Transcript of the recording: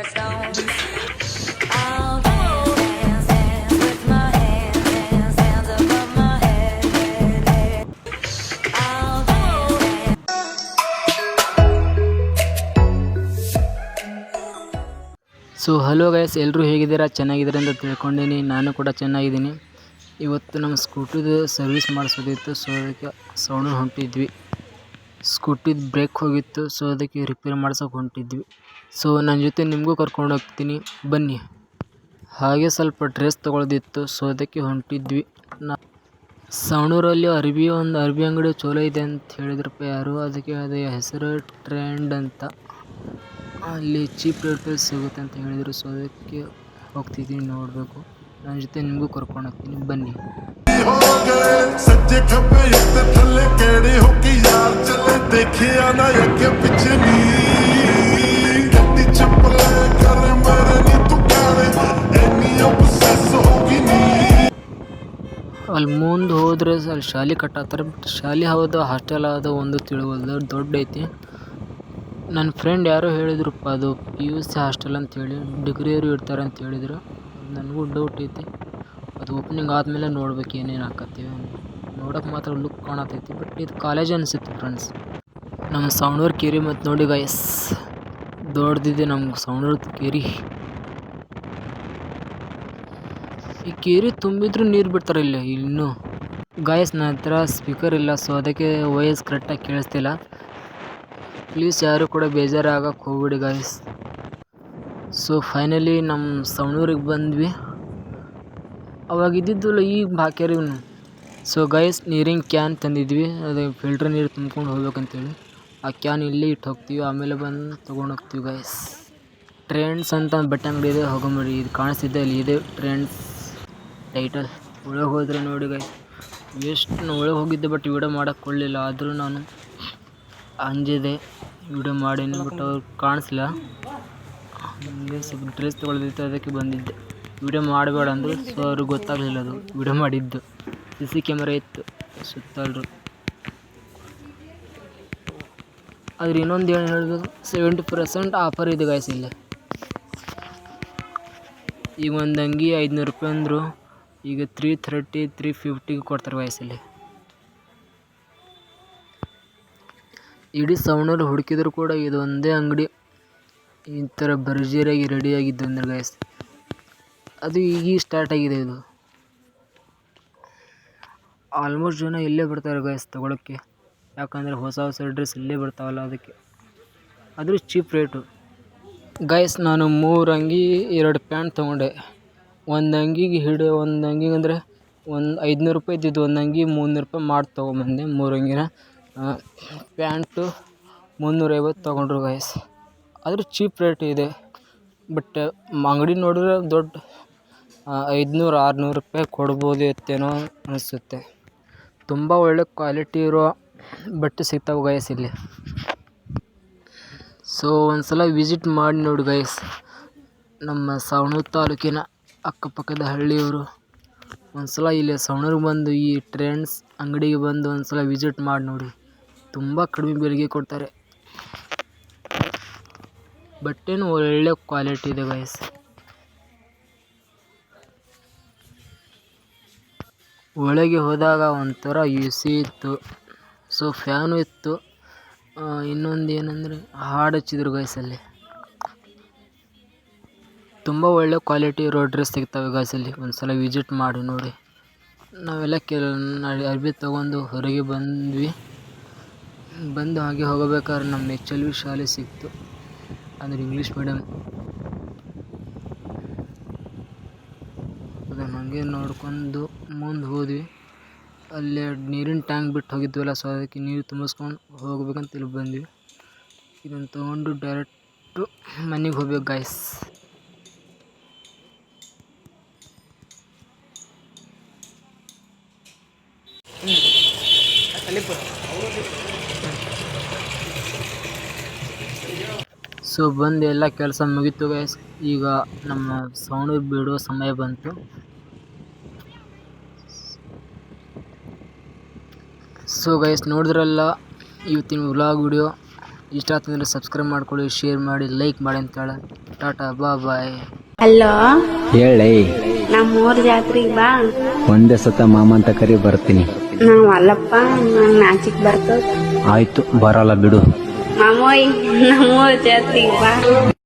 So hello guys ಎಲ್ಲರೂ ಹೇಗಿದ್ದೀರಾ? ಚೆನ್ನಾಗಿದ್ದೀರಾ ಅಂತ ತಿಳ್ಕೊಂಡೀನಿ ನಾನು ಕೂಡ ಚೆನ್ನಾಗಿದ್ದೀನಿ. ಇವತ್ತು ನಮ್ಮ ಸ್ಕೂಟಿದು ಸರ್ವಿಸ್ ಮಾಡಿಸೋದಿತ್ತು. ಸೊ ಅದಕ್ಕೆ ಸೌಂಡ್ ಹೊಂಟಿದ್ವಿ. ಸ್ಕೂಟಿದು ಬ್ರೇಕ್ ಹೋಗಿತ್ತು ಸೊ ಅದಕ್ಕೆ ರಿಪೇರ್ ಮಾಡ್ಸೋಕೆ ಹೊಂಟಿದ್ವಿ. ಸೊ ನನ್ನ ಜೊತೆ ನಿಮಗೂ ಕರ್ಕೊಂಡು ಹೋಗ್ತೀನಿ, ಬನ್ನಿ. ಹಾಗೆ ಸ್ವಲ್ಪ ಡ್ರೆಸ್ ತೊಗೊಳ್ದಿತ್ತು ಸೊ ಅದಕ್ಕೆ ಹೊಂಟಿದ್ವಿ. ನಾ ಸವಣೂರಲ್ಲಿ ಅರ್ಬಿ ಒಂದು ಅರ್ಬಿ ಅಂಗಡಿ ಚಲೋ ಇದೆ ಅಂತ ಹೇಳಿದ್ರಪ್ಪ ಯಾರು, ಅದಕ್ಕೆ ಅದೇ ಹೆಸರು ಟ್ರೆಂಡ್ ಅಂತ. ಅಲ್ಲಿ ಚೀಪ್ ರೇಟಲ್ಲಿ ಸಿಗುತ್ತೆ ಅಂತ ಹೇಳಿದರು ಸೊ ಅದಕ್ಕೆ ಹೋಗ್ತಿದ್ದೀನಿ ನೋಡಬೇಕು. ನನ್ನ ಜೊತೆ ನಿಮಗೂ ಕರ್ಕೊಂಡು ಹೋಗ್ತೀನಿ, ಬನ್ನಿ. ਹੋ ਗਏ ਸੱਜੇ ਖੱਬੇ ਉੱਤੇ ਥੱਲੇ ਕਿਹੜੇ ਹੋ ਕੇ ਯਾਰ ਚੱਲੇ ਦੇਖਿਆ ਨਾ ਅੱਗੇ ਪਿੱਛੇ ਨੀ ਗੱਡੀ ਚੱਪਲੇ ਕਰ ਮੇਰੇ ਨੀ ਤੂੰ ਕਾਲੇ ਐਨੀ obsess ਹੋ ਗਈ ਨੀ ಅಲ್ಲಿ ಮುಂದೆ ಹೋದ್ರೆ ಅಲ್ಲಿ ಶಾಲೆ ಕಟ್ಟತ್ತಾರೆ ಬಟ್ ಶಾಲೆ ಹೌದು ಹಾಸ್ಟೆಲ್ ಆದ ಒಂದು ತಿಳಿವಲ್ದು ದೊಡ್ಡ ಐತಿ ನನ್ನ ಫ್ರೆಂಡ್ ಯಾರೋ ಹೇಳಿದ್ರಪ್ಪ ಅದು ಪಿ ಯು ಸಿ ಹಾಸ್ಟೆಲ್ ಅಂತೇಳಿ ಡಿಗ್ರಿಯವರು ಇರ್ತಾರೆ ಅಂತ ಹೇಳಿದ್ರು ನನಗೂ ಡೌಟ್ ಐತಿ ಅದು ಓಪನಿಂಗ್ ಆದಮೇಲೆ ನೋಡ್ಬೇಕು ಏನೇನು ಆಕತ್ತೀವಿ ನೋಡೋಕೆ ಮಾತ್ರ ಲುಕ್ ಕಾಣತೈತಿ ಬಟ್ ಇದು ಕಾಲೇಜ್ ಅನಿಸುತ್ತೆ ಫ್ರೆಂಡ್ಸ್ ನಮ್ಮ ಸವಣೂರು ಕೇರಿ ಮತ್ತು ನೋಡಿ ಗಾಯಸ್ ದೊಡ್ಡದಿದೆ ನಮ್ಮ ಸವಣೂರು ಕೇರಿ. ಈ ಕೇರಿ ತುಂಬಿದ್ರು ನೀರು ಬಿಡ್ತಾರೆ ಇಲ್ಲಿ, ಇನ್ನೂ. ಗಾಯಸ್ ನನ್ನ ಹತ್ರ ಸ್ಪೀಕರ್ ಇಲ್ಲ ಸೊ ಅದಕ್ಕೆ ವಾಯ್ಸ್ ಕರೆಕ್ಟಾಗಿ ಕೇಳಿಸ್ತಿಲ್ಲ. ಪ್ಲೀಸ್ ಯಾರು ಕೂಡ ಬೇಜಾರಾಗಕ್ಕೆ ಹೋಗ್ಬಿಡಿ ಗಾಯಸ್ ಸೊ ಫೈನಲಿ ನಮ್ಮ ಸವಣೂರಿಗೆ ಬಂದ್ವಿ. ಅವಾಗ ಇದ್ದಿದ್ದಲ್ಲ ಈಗ ಹಾಕ್ಯಾರ ಸೊ ಗಾಯಸ್ ನೀರಿನ ಕ್ಯಾನ್ ತಂದಿದ್ವಿ, ಅದು ಫಿಲ್ಟರ್ ನೀರು ತುಂಬ್ಕೊಂಡು ಹೋಗ್ಬೇಕಂತೇಳಿ. ಆ ಕ್ಯಾನ್ ಇಲ್ಲಿ ಇಟ್ಟು ಹೋಗ್ತೀವಿ, ಆಮೇಲೆ ಬಂದು ತೊಗೊಂಡು ಹೋಗ್ತೀವಿ ಗೈಸ್ ಟ್ರೆಂಡ್ಸ್ ಅಂತ ಒಂದು ಬಟ್ಟೆ ಅಂಗಡಿ ಇದೆ ಇದು ಕಾಣಿಸ್ತಿದ್ದೆ ಅಲ್ಲಿ ಇದೆ ಟ್ರೆಂಡ್ಸ್ ಟೈಟಲ್ ಒಳಗೆ ಹೋದರೆ ನೋಡಿ ಗೈಸ್ ಎಷ್ಟು ನಾನು ಒಳಗೆ ಹೋಗಿದ್ದೆ ಬಟ್ ವಿಡಿಯೋ ಮಾಡೋಕ್ಕೆ ಕೊಡಲಿಲ್ಲ, ಆದರೂ ನಾನು ಅಂಜಿದೆ ವಿಡಿಯೋ ಮಾಡೀನಿ ಬಟ್ ಅವ್ರು ಕಾಣಿಸ್ಲಿಲ್ಲ. ಹಂಗೆ ಸ್ವಲ್ಪ ಡ್ರೆಸ್ ತೊಗೊಳ್ದಿತ್ತು, ಅದಕ್ಕೆ ಬಂದಿದ್ದೆ. ವಿಡಿಯೋ ಮಾಡಬೇಡ ಅಂದರು ಸೊ ಅವ್ರಿಗೆ ಗೊತ್ತಾಗಲಿಲ್ಲ ಅದು ವಿಡಿಯೋ ಮಾಡಿದ್ದು. ಸಿ ಸಿ ಕ್ಯಾಮ್ರಾ ಇತ್ತು, ಸುತ್ತಲ್ರು. ಆದ್ರೆ ಇನ್ನೊಂದು ಏನು ಹೇಳಬೇಕು ಸೆವೆಂಟಿ ಪರ್ಸೆಂಟ್ ಆಫರ್ ಇದೆ ಗಾಯ್ಸ್ ಇಲ್ಲಿ. ಈಗ ಒಂದು ಅಂಗಿ ಐದುನೂರು ರೂಪಾಯಿ ಅಂದರು. ಈಗ ತ್ರೀ ಥರ್ಟಿ ತ್ರೀ ಫಿಫ್ಟಿಗೆ ಕೊಡ್ತಾರೆ ವಯಸ್ಸಲ್ಲಿ ಇಡೀ ಸೌಂಡಲ್ಲಿ ಹುಡುಕಿದ್ರು ಕೂಡ ಇದು ಒಂದೇ ಅಂಗಡಿ. ಈ ಥರ ಭರ್ಜರಿಯಾಗಿ ರೆಡಿಯಾಗಿದ್ದು ಅಂದ್ರೆ ಗಾಯ್ಸ್ ಅದು ಈಗ ಸ್ಟಾರ್ಟ್ ಆಗಿದೆ ಇದು. ಆಲ್ಮೋಸ್ಟ್ ಜನ ಇಲ್ಲೇ ಬರ್ತಾರೆ ಗಾಯ್ಸ್ ತೊಗೊಳಕ್ಕೆ. ಯಾಕಂದರೆ ಹೊಸ ಹೊಸ ಡ್ರೆಸ್ ಇಲ್ಲೇ ಬರ್ತಾವಲ್ಲ ಅದಕ್ಕೆ. ಆದರೂ ಚೀಪ್ ರೇಟು ಗೈಸ್ ನಾನು ಮೂರು ಅಂಗಿ, ಎರಡು ಪ್ಯಾಂಟ್ ತೊಗೊಂಡೆ. ಒಂದು ಅಂಗಿಗೆ ಹಿಡಿ, ಒಂದು ಅಂಗಿಗೆ ಅಂದರೆ ಒಂದು ಐದುನೂರು ರೂಪಾಯಿ ಇದ್ದಿದ್ದು. ಒಂದು ಅಂಗಿ ಮುನ್ನೂರು ರೂಪಾಯಿ ಮಾಡಿ ತೊಗೊಂಬಂದೆ ಮೂರು ಅಂಗಿನ. ಪ್ಯಾಂಟು ಮುನ್ನೂರೈವತ್ತು ತೊಗೊಂಡ್ರು ಗೈಸ್ ಆದರೂ ಚೀಪ್ ರೇಟ್ ಇದೆ. ಬಟ್ ಅಂಗಡಿ ನೋಡಿದ್ರೆ ದೊಡ್ಡ ಐದುನೂರು, ಆರುನೂರು ರೂಪಾಯಿ ಕೊಡ್ಬೋದು ಇತ್ತೇನೋ ಅನಿಸುತ್ತೆ. ತುಂಬ ಒಳ್ಳೆ ಕ್ವಾಲಿಟಿ ಇರೋ ಬಟ್ಟೆ ಸಿಗ್ತಾವೆ ಗೈಸ್ ಇಲ್ಲಿ. ಸೊ ಒಂದು ಸಲ ವಿಸಿಟ್ ಮಾಡಿ ನೋಡಿ ಗೈಸ್ ನಮ್ಮ ಸವಣೂರು ತಾಲೂಕಿನ ಅಕ್ಕಪಕ್ಕದ ಹಳ್ಳಿಯವರು ಒಂದು ಸಲ ಇಲ್ಲಿ ಸವಣೂರಿಗೆ ಬಂದು, ಈ ಟ್ರೆಂಡ್ಸ್ ಅಂಗಡಿಗೆ ಬಂದು ಒಂದು ಸಲ ವಿಸಿಟ್ ಮಾಡಿ ನೋಡಿ. ತುಂಬ ಕಡಿಮೆ ಬೆಲೆಗೆ ಕೊಡ್ತಾರೆ. ಬಟ್ಟೆನೂ ಒಳ್ಳೆ ಕ್ವಾಲಿಟಿ ಇದೆ ಗೈಸ್ ಒಳಗೆ ಹೋದಾಗ ಒಂಥರ ಎ ಇತ್ತು. ಸೊ ಫ್ಯಾನು ಇತ್ತು. ಇನ್ನೊಂದು ಏನಂದರೆ ಹಾಡು ಹಚ್ಚಿದ್ರು ಗಾಯ್ಸಲ್ಲಿ ತುಂಬ ಒಳ್ಳೆ ಕ್ವಾಲಿಟಿ ಇರೋ ಡ್ರೆಸ್ ಸಿಗ್ತವೆ ಗಾಯಸಲ್ಲಿ ಒಂದು ಸಲ ವಿಸಿಟ್ ಮಾಡಿ ನೋಡಿ. ನಾವೆಲ್ಲ ಕೆಲ ಅರ್ಬಿ ತೊಗೊಂಡು ಹೊರಗೆ ಬಂದ್ವಿ. ಬಂದು ಹಾಗೆ ಹೋಗಬೇಕಾದ್ರೆ ನಮ್ಮ ಎಚ್ ಎಲ್ ವಿ ಶಾಲೆ ಸಿಕ್ತು. ಅಂದರೆ ಇಂಗ್ಲೀಷ್ ಮೀಡಿಯಮ್ ಅದನ್ನು ಹಾಗೆ ನೋಡ್ಕೊಂಡು ಮುಂದೆ ಹೋದ್ವಿ. ಅಲ್ಲೇ ನೀರಿನ ಟ್ಯಾಂಕ್ ಬಿಟ್ಟು ಹೋಗಿದ್ವಲ್ಲ ಸೊ ಅದಕ್ಕೆ ನೀರು ತುಂಬಿಸ್ಕೊಂಡು ಹೋಗ್ಬೇಕಂತ ಇಲ್ಲಿ ಬಂದ್ವಿ. ಇದನ್ನು ತೊಗೊಂಡು ಡೈರೆಕ್ಟು ಮನೆಗೆ ಹೋಗ್ಬೇಕು ಗಾಯ್ಸ್ ಸೊ ಬಂದು ಎಲ್ಲ ಕೆಲಸ ಮುಗೀತು ಗೈಸ್ ಈಗ ನಮ್ಮ ಸೌಂಡ್ ಬಿಡೋ ಸಮಯ ಬಂತು. ಸೊ ಗೈಸ್ ನೋಡಿದ್ರಲ್ಲ ಇವತ್ತಿನ ವ್ಲಾಗ್ ವಿಡಿಯೋ ಇಷ್ಟ ಆಗ್ತಂದ್ರೆ ಸಬ್ಸ್ಕ್ರೈಬ್ ಮಾಡ್ಕೊಳ್ಳಿ ಶೇರ್ ಮಾಡಿ ಲೈಕ್ ಮಾಡಿ ಅಂತ ಹೇಳ. ಟಾಟಾ ಬಾ ಬಾಯ್ ಹಲೋ ಹೇಳೈ. ನಮ್ಮೂರ್ ಜಾತ್ರೆಗೆ ಬಾ. ಒಂದೇ ಸತ ಮಾಮ ಅಂತ ಕರಿ ಬರ್ತೀನಿ. ನಾವು ಅಲ್ಲಪ್ಪ ನಾನು ನಾಚಿಕ್ ಬರ್ತದ ಆಯ್ತು ಬರಲ್ಲ ಬಿಡು. ಮಾಮೋಯ್ ನಮ್ಮೂರ್ ಜಾತ್ರೆಗೆ ಬಾ.